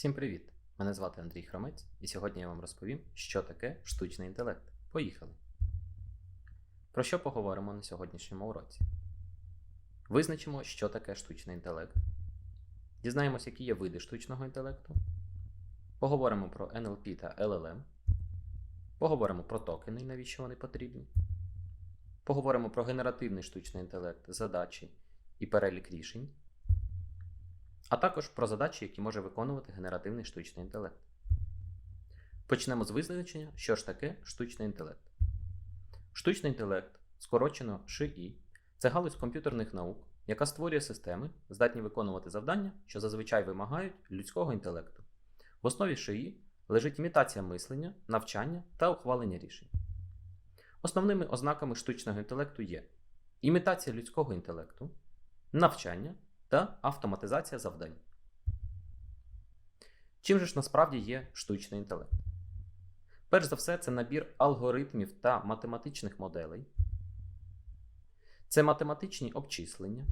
Всім привіт! Мене звати Андрій Хромець, і сьогодні я вам розповім, що таке штучний інтелект. Поїхали! Про що поговоримо на сьогоднішньому уроці? Визначимо, що таке штучний інтелект. Дізнаємось, які є види штучного інтелекту. Поговоримо про NLP та LLM. Поговоримо про токени і навіщо вони потрібні. Поговоримо про генеративний штучний інтелект, задачі і перелік рішень а також про задачі, які може виконувати генеративний штучний інтелект. Почнемо з визначення, що ж таке штучний інтелект. Штучний інтелект, скорочено ШИІ, це галузь комп'ютерних наук, яка створює системи, здатні виконувати завдання, що зазвичай вимагають людського інтелекту. В основі ШИІ лежить імітація мислення, навчання та ухвалення рішень. Основними ознаками штучного інтелекту є імітація людського інтелекту, навчання та автоматизація завдань. Чим же ж насправді є штучний інтелект? Перш за все, це набір алгоритмів та математичних моделей. Це математичні обчислення.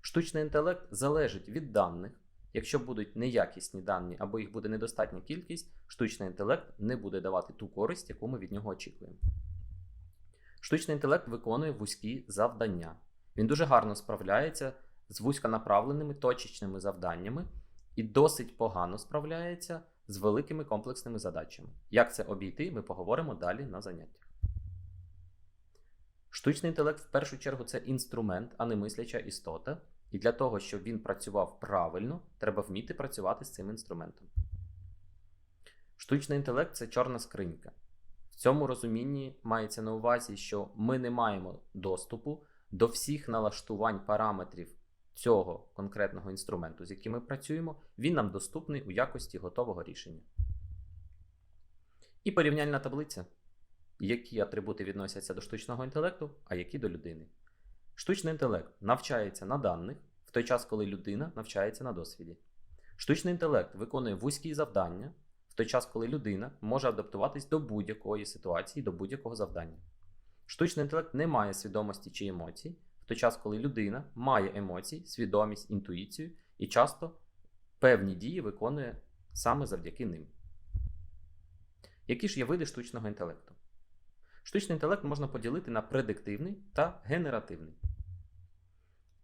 Штучний інтелект залежить від даних. Якщо будуть неякісні дані або їх буде недостатня кількість, штучний інтелект не буде давати ту користь, яку ми від нього очікуємо. Штучний інтелект виконує вузькі завдання. Він дуже гарно справляється з вузьконаправленими точечними завданнями і досить погано справляється з великими комплексними задачами. Як це обійти, ми поговоримо далі на заняттях. Штучний інтелект в першу чергу це інструмент, а не мисляча істота. І для того, щоб він працював правильно, треба вміти працювати з цим інструментом. Штучний інтелект це чорна скринька. В цьому розумінні мається на увазі, що ми не маємо доступу до всіх налаштувань параметрів цього конкретного інструменту, з яким ми працюємо, він нам доступний у якості готового рішення. І порівняльна таблиця, які атрибути відносяться до штучного інтелекту, а які до людини. Штучний інтелект навчається на даних в той час, коли людина навчається на досвіді. Штучний інтелект виконує вузькі завдання в той час, коли людина може адаптуватись до будь-якої ситуації, до будь-якого завдання. Штучний інтелект не має свідомості чи емоцій, в той час, коли людина має емоції, свідомість, інтуїцію і часто певні дії виконує саме завдяки ним. Які ж є види штучного інтелекту? Штучний інтелект можна поділити на предиктивний та генеративний.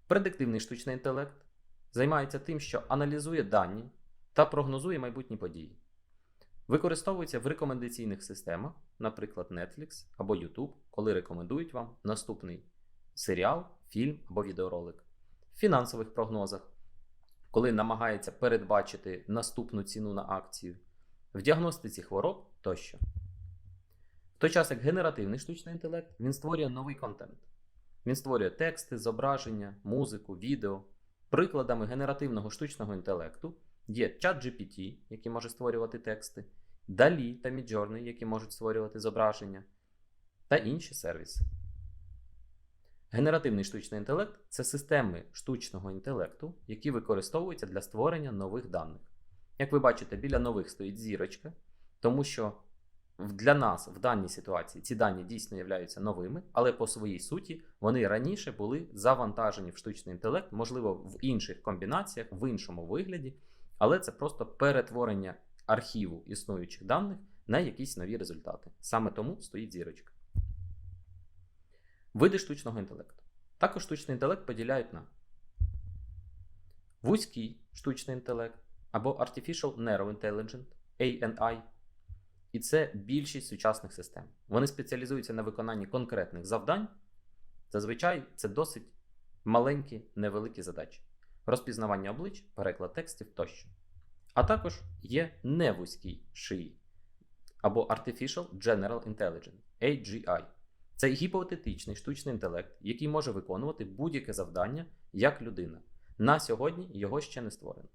Предиктивний штучний інтелект займається тим, що аналізує дані та прогнозує майбутні події. Використовується в рекомендаційних системах, наприклад, Netflix або YouTube, коли рекомендують вам наступний серіал, фільм або відеоролик, в фінансових прогнозах, коли намагається передбачити наступну ціну на акцію, в діагностиці хвороб тощо. Той час як генеративний штучний інтелект він створює новий контент. Він створює тексти, зображення, музику, відео. Прикладами генеративного штучного інтелекту є ChatGPT, який може створювати тексти, DALI та Midjourney, які можуть створювати зображення, та інші сервіси. Генеративний штучний інтелект це системи штучного інтелекту, які використовуються для створення нових даних. Як ви бачите, біля нових стоїть зірочка, тому що для нас в даній ситуації ці дані дійсно являються новими, але по своїй суті вони раніше були завантажені в штучний інтелект, можливо, в інших комбінаціях, в іншому вигляді, але це просто перетворення архіву існуючих даних на якісь нові результати. Саме тому стоїть зірочка. Види штучного інтелекту. Також штучний інтелект поділяють на вузький штучний інтелект або Artificial Narrow Intelligence ANI. І це більшість сучасних систем. Вони спеціалізуються на виконанні конкретних завдань. Зазвичай це досить маленькі, невеликі задачі. Розпізнавання облич, переклад текстів тощо. А також є невузький шиї або Artificial General Intelligence AGI. Це гіпотетичний штучний інтелект, який може виконувати будь-яке завдання як людина. На сьогодні його ще не створено.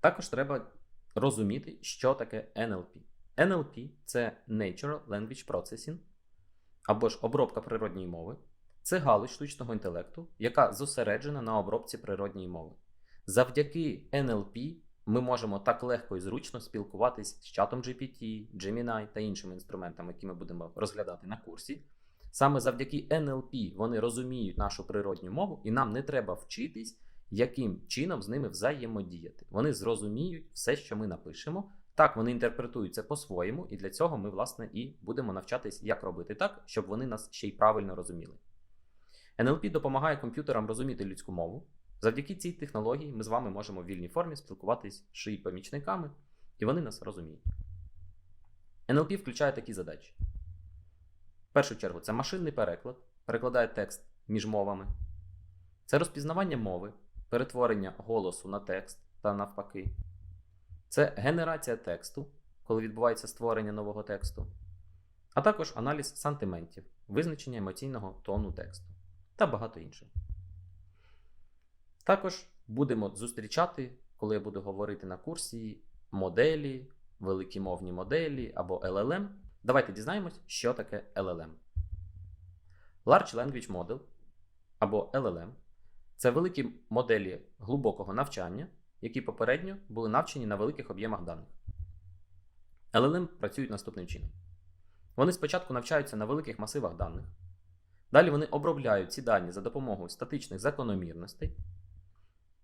Також треба розуміти, що таке NLP. NLP це Natural Language Processing або ж обробка природньої мови. Це галузь штучного інтелекту, яка зосереджена на обробці природньої мови. Завдяки NLP ми можемо так легко і зручно спілкуватись з чатом GPT, Gemini та іншими інструментами, які ми будемо розглядати на курсі. Саме завдяки NLP вони розуміють нашу природню мову, і нам не треба вчитись, яким чином з ними взаємодіяти. Вони зрозуміють все, що ми напишемо. Так, вони інтерпретують це по-своєму, і для цього ми, власне, і будемо навчатись, як робити так, щоб вони нас ще й правильно розуміли. NLP допомагає комп'ютерам розуміти людську мову. Завдяки цій технології ми з вами можемо в вільній формі спілкуватись з шиї помічниками, і вони нас розуміють. NLP включає такі задачі. В першу чергу, це машинний переклад, перекладає текст між мовами. Це розпізнавання мови, перетворення голосу на текст та навпаки. Це генерація тексту, коли відбувається створення нового тексту, а також аналіз сантиментів, визначення емоційного тону тексту та багато іншого. Також будемо зустрічати, коли я буду говорити на курсі моделі, великі мовні моделі або LLM. Давайте дізнаємось, що таке LLM. Large Language Model або LLM це великі моделі глибокого навчання, які попередньо були навчені на великих об'ємах даних. LLM працюють наступним чином. Вони спочатку навчаються на великих масивах даних. Далі вони обробляють ці дані за допомогою статичних закономірностей.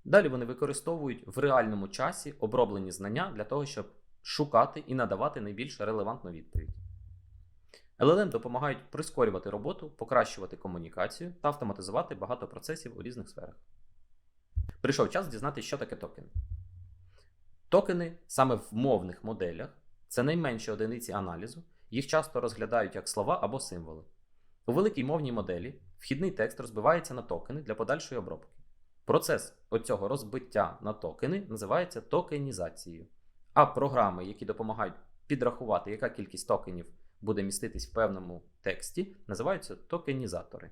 Далі вони використовують в реальному часі оброблені знання для того, щоб шукати і надавати найбільш релевантну відповідь. LLM допомагають прискорювати роботу, покращувати комунікацію та автоматизувати багато процесів у різних сферах. Прийшов час дізнатися, що таке токени. Токени саме в мовних моделях це найменші одиниці аналізу, їх часто розглядають як слова або символи. У великій мовній моделі вхідний текст розбивається на токени для подальшої обробки. Процес оцього розбиття на токени називається токенізацією. А програми, які допомагають підрахувати, яка кількість токенів буде міститись в певному тексті, називаються токенізатори.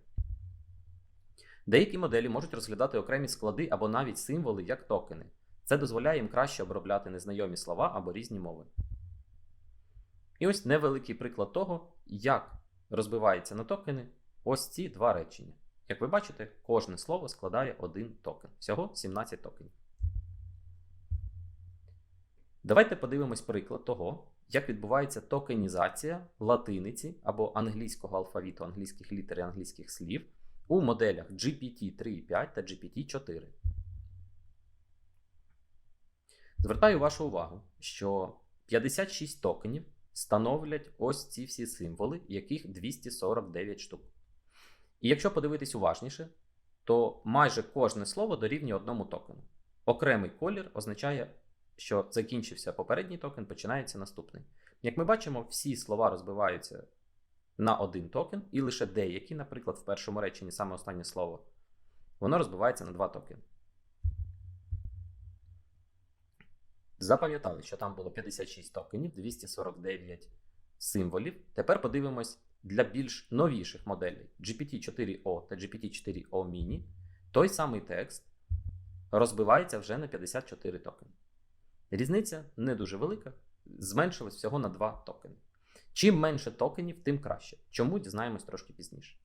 Деякі моделі можуть розглядати окремі склади або навіть символи як токени. Це дозволяє їм краще обробляти незнайомі слова або різні мови. І ось невеликий приклад того, як розбивається на токени ось ці два речення. Як ви бачите, кожне слово складає один токен. Всього 17 токенів. Давайте подивимось приклад того, як відбувається токенізація латиниці або англійського алфавіту, англійських літер і англійських слів у моделях GPT 3.5 та GPT 4. Звертаю вашу увагу, що 56 токенів становлять ось ці всі символи, яких 249 штук. І якщо подивитись уважніше, то майже кожне слово дорівнює одному токену. Окремий колір означає, що закінчився попередній токен, починається наступний. Як ми бачимо, всі слова розбиваються на один токен, і лише деякі, наприклад, в першому реченні саме останнє слово, воно розбивається на два токени. Запам'ятали, що там було 56 токенів, 249 символів. Тепер подивимось для більш новіших моделей GPT-4O та GPT-4O Mini. Той самий текст розбивається вже на 54 токени. Різниця не дуже велика, зменшилась всього на 2 токени. Чим менше токенів, тим краще. Чому дізнаємось трошки пізніше.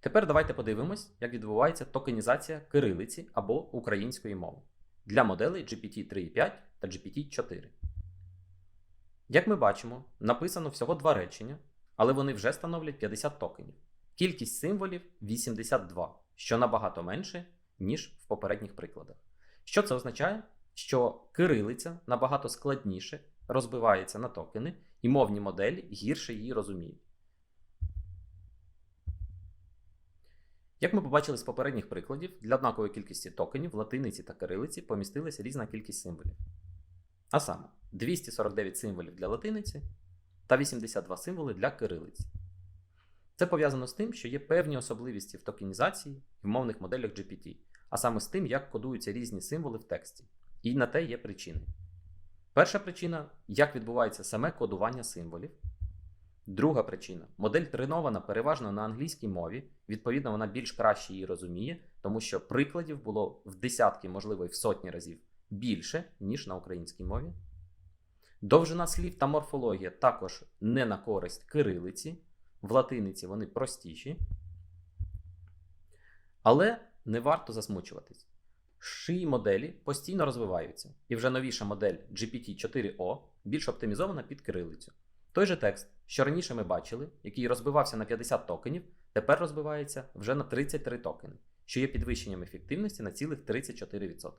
Тепер давайте подивимось, як відбувається токенізація кирилиці або української мови для моделей GPT 3.5 та GPT 4. Як ми бачимо, написано всього два речення, але вони вже становлять 50 токенів. Кількість символів 82, що набагато менше, ніж в попередніх прикладах. Що це означає? Що кирилиця набагато складніше розбивається на токени, і мовні моделі гірше її розуміють. Як ми побачили з попередніх прикладів, для однакової кількості токенів в латиниці та кирилиці помістилася різна кількість символів. А саме 249 символів для латиниці та 82 символи для кирилиці. Це пов'язано з тим, що є певні особливості в токенізації в мовних моделях GPT, а саме з тим, як кодуються різні символи в тексті. І на те є причини. Перша причина як відбувається саме кодування символів. Друга причина модель тренована переважно на англійській мові, відповідно, вона більш краще її розуміє, тому що прикладів було в десятки, можливо, і в сотні разів більше, ніж на українській мові. Довжина слів та морфологія також не на користь кирилиці, в латиниці вони простіші. Але не варто засмучуватись. Шиї моделі постійно розвиваються, і вже новіша модель GPT-4O більш оптимізована під кирилицю. Той же текст, що раніше ми бачили, який розбивався на 50 токенів, тепер розбивається вже на 33 токени, що є підвищенням ефективності на цілих 34%.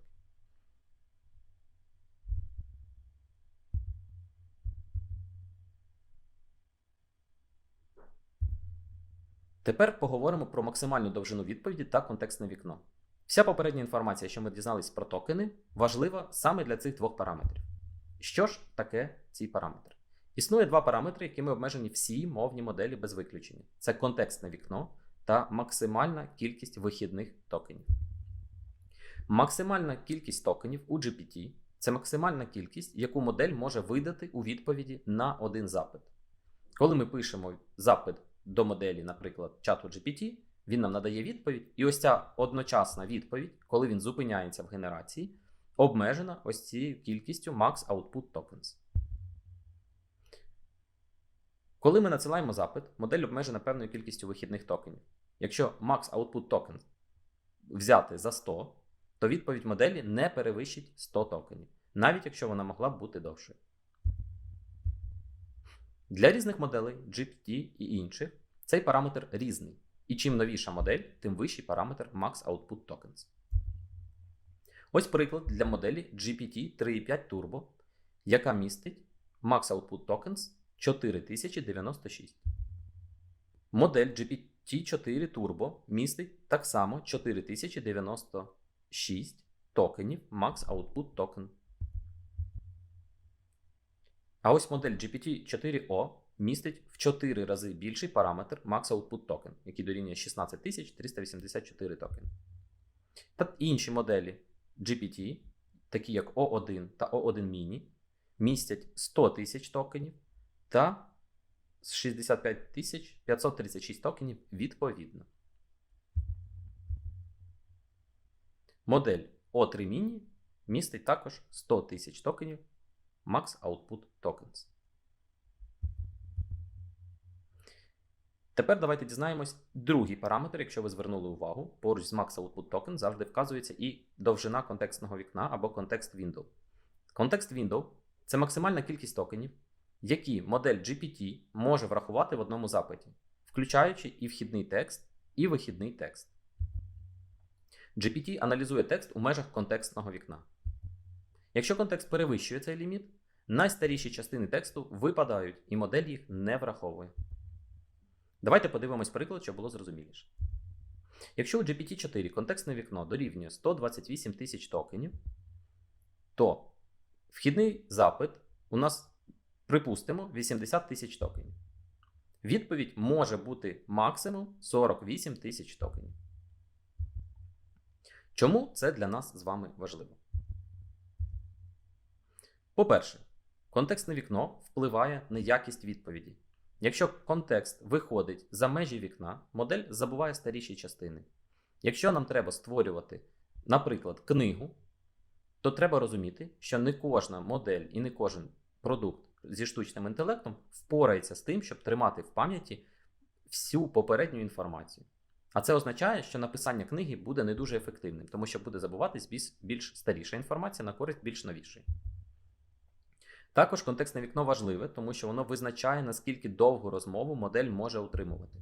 Тепер поговоримо про максимальну довжину відповіді та контекстне вікно. Вся попередня інформація, що ми дізнались про токени, важлива саме для цих двох параметрів. Що ж таке ці параметри? Існує два параметри, якими обмежені всі мовні моделі без виключення: це контекстне вікно та максимальна кількість вихідних токенів. Максимальна кількість токенів у GPT це максимальна кількість, яку модель може видати у відповіді на один запит. Коли ми пишемо запит до моделі, наприклад, чату GPT, він нам надає відповідь, і ось ця одночасна відповідь, коли він зупиняється в генерації, обмежена ось цією кількістю Max Output Tokens. Коли ми надсилаємо запит, модель обмежена певною кількістю вихідних токенів. Якщо Max Output Token взяти за 100, то відповідь моделі не перевищить 100 токенів, навіть якщо вона могла б бути довшою. Для різних моделей GPT і інших цей параметр різний. І чим новіша модель, тим вищий параметр Max Output Tokens. Ось приклад для моделі GPT 3.5 Turbo, яка містить Max Output Tokens 4096. Модель GPT-4 Turbo містить так само 4096 токенів Max Output Token. А ось модель GPT-4O містить в 4 рази більший параметр Max Output Token, який дорівнює 16384 токени. Та інші моделі GPT, такі як O1 та O1 Mini, містять 100 тисяч токенів та 65 536 токенів відповідно. Модель O3 Mini містить також 100 тисяч токенів Max Output Tokens. Тепер давайте дізнаємось другий параметр, якщо ви звернули увагу, поруч з Max Output Token завжди вказується і довжина контекстного вікна або контекст Window. Контекст Window це максимальна кількість токенів, які модель GPT може врахувати в одному запиті, включаючи і вхідний текст, і вихідний текст. GPT аналізує текст у межах контекстного вікна. Якщо контекст перевищує цей ліміт, найстаріші частини тексту випадають, і модель їх не враховує. Давайте подивимось приклад, щоб було зрозуміліше. Якщо у GPT-4 контекстне вікно дорівнює 128 тисяч токенів, то вхідний запит у нас, припустимо, 80 тисяч токенів. Відповідь може бути максимум 48 тисяч токенів. Чому це для нас з вами важливо? По-перше, контекстне вікно впливає на якість відповіді. Якщо контекст виходить за межі вікна, модель забуває старіші частини. Якщо нам треба створювати, наприклад, книгу, то треба розуміти, що не кожна модель і не кожен продукт зі штучним інтелектом впорається з тим, щоб тримати в пам'яті всю попередню інформацію. А це означає, що написання книги буде не дуже ефективним, тому що буде забуватись більш, старіша інформація на користь більш новішої. Також контекстне вікно важливе, тому що воно визначає, наскільки довгу розмову модель може утримувати.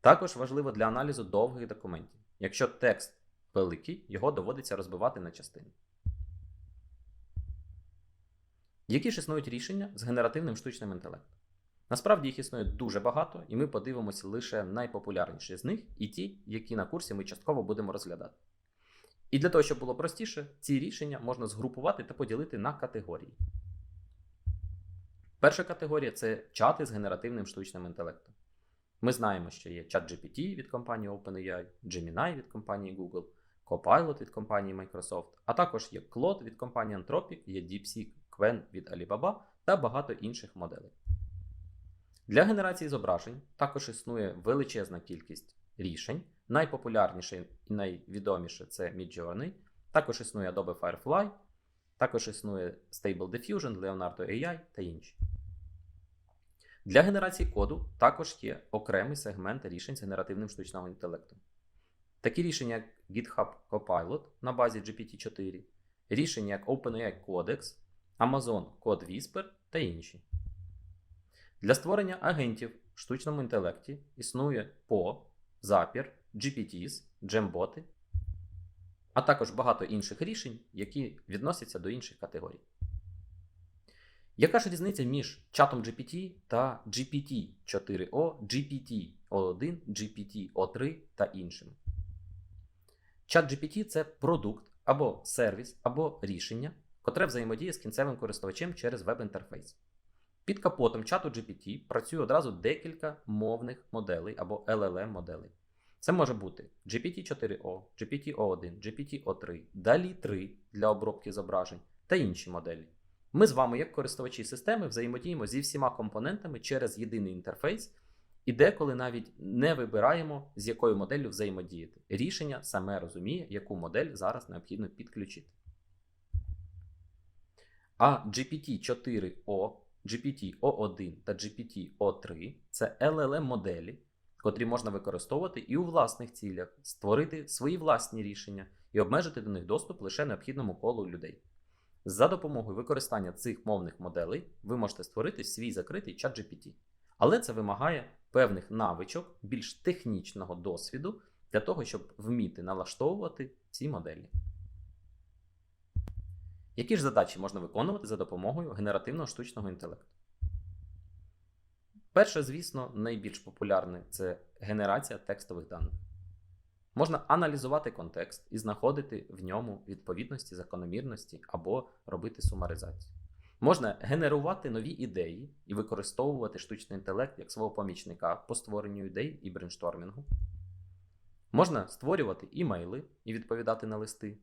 Також важливо для аналізу довгих документів. Якщо текст великий, його доводиться розбивати на частини. Які ж існують рішення з генеративним штучним інтелектом? Насправді їх існує дуже багато, і ми подивимося лише найпопулярніші з них і ті, які на курсі ми частково будемо розглядати. І для того, щоб було простіше, ці рішення можна згрупувати та поділити на категорії. Перша категорія це чати з генеративним штучним інтелектом. Ми знаємо, що є чат GPT від компанії OpenAI, Gemini від компанії Google, Copilot від компанії Microsoft, а також є Claude від компанії Anthropic, є DeepSeek, Qwen від Alibaba та багато інших моделей. Для генерації зображень також існує величезна кількість рішень. Найпопулярніше і найвідоміше це Midjourney. Також існує Adobe Firefly, також існує Stable Diffusion, Leonardo AI та інші. Для генерації коду також є окремий сегмент рішень з генеративним штучним інтелектом. Такі рішення, як GitHub Copilot на базі GPT-4, рішення як OpenAI Codex, Amazon Code Whisper та інші. Для створення агентів в штучному інтелекті існує по, запір, GPTs, джемботи, а також багато інших рішень, які відносяться до інших категорій. Яка ж різниця між чатом GPT та GPT-4O, GPT-O1, GPT-O3 та іншими? Чат GPT це продукт або сервіс, або рішення, котре взаємодіє з кінцевим користувачем через веб-інтерфейс. Під капотом чату GPT працює одразу декілька мовних моделей або LLM моделей. Це може бути GPT-4O, GPT-O1, GPT-O3, DALI 3 для обробки зображень та інші моделі. Ми з вами, як користувачі системи, взаємодіємо зі всіма компонентами через єдиний інтерфейс і деколи навіть не вибираємо, з якою моделлю взаємодіяти. Рішення саме розуміє, яку модель зараз необхідно підключити. А GPT-4O, GPT-O1 та GPT-O3 це LLM моделі, котрі можна використовувати і у власних цілях, створити свої власні рішення і обмежити до них доступ лише необхідному колу людей. За допомогою використання цих мовних моделей ви можете створити свій закритий чат GPT. Але це вимагає певних навичок, більш технічного досвіду для того, щоб вміти налаштовувати ці моделі. Які ж задачі можна виконувати за допомогою генеративного штучного інтелекту? Перше, звісно, найбільш популярне це генерація текстових даних. Можна аналізувати контекст і знаходити в ньому відповідності, закономірності або робити сумаризацію. Можна генерувати нові ідеї і використовувати штучний інтелект як свого помічника по створенню ідей і брейнштормінгу. Можна створювати імейли і відповідати на листи.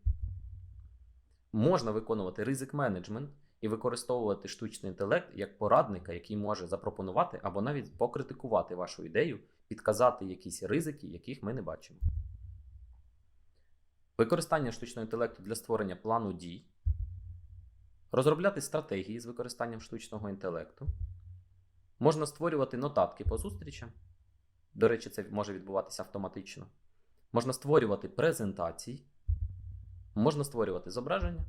Можна виконувати ризик менеджмент і використовувати штучний інтелект як порадника, який може запропонувати або навіть покритикувати вашу ідею, підказати якісь ризики, яких ми не бачимо. Використання штучного інтелекту для створення плану дій, розробляти стратегії з використанням штучного інтелекту, можна створювати нотатки по зустрічам. До речі, це може відбуватися автоматично. Можна створювати презентації, можна створювати зображення,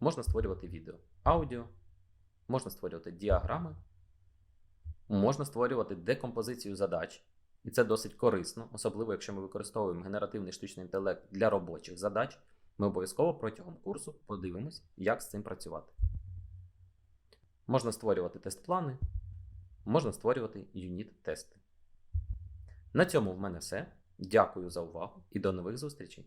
можна створювати відео, аудіо, можна створювати діаграми, можна створювати декомпозицію задач. І це досить корисно, особливо якщо ми використовуємо генеративний штучний інтелект для робочих задач. Ми обов'язково протягом курсу подивимось, як з цим працювати. Можна створювати тест-плани, можна створювати юніт-тести. На цьому в мене все. Дякую за увагу і до нових зустрічей!